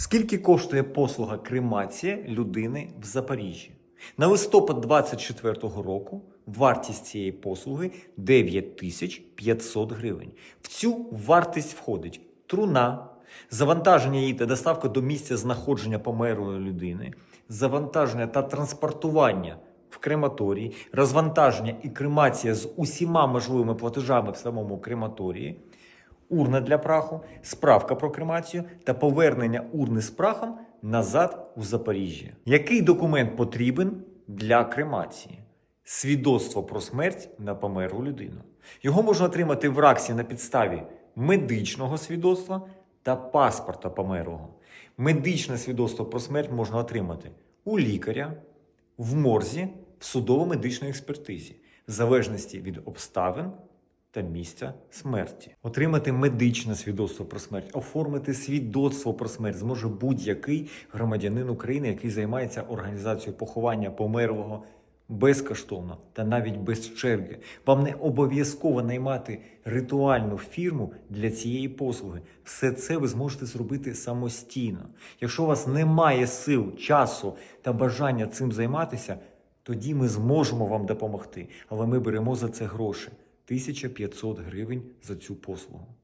Скільки коштує послуга кремація людини в Запоріжжі? На листопад 2024 року вартість цієї послуги 9500 гривень. В цю вартість входить труна, завантаження її та доставка до місця знаходження померлої людини, завантаження та транспортування в крематорії, розвантаження і кремація з усіма можливими платежами в самому крематорії, урна для праху, справка про кремацію та повернення урни з прахом назад у Запоріжжя. Який документ потрібен для кремації? Свідоцтво про смерть на померлу людину. Його можна отримати в РАКСі на підставі медичного свідоцтва та паспорта померлого. Медичне свідоцтво про смерть можна отримати у лікаря, в морзі, в судово-медичній експертизі, в залежності від обставин та місця смерті. Отримати медичне свідоцтво про смерть, оформити свідоцтво про смерть зможе будь-який громадянин України, який займається організацією поховання померлого безкоштовно та навіть без черги. Вам не обов'язково наймати ритуальну фірму для цієї послуги. Все це ви зможете зробити самостійно. Якщо у вас немає сил, часу та бажання цим займатися, тоді ми зможемо вам допомогти. Але ми беремо за це гроші 1500 гривень за цю послугу.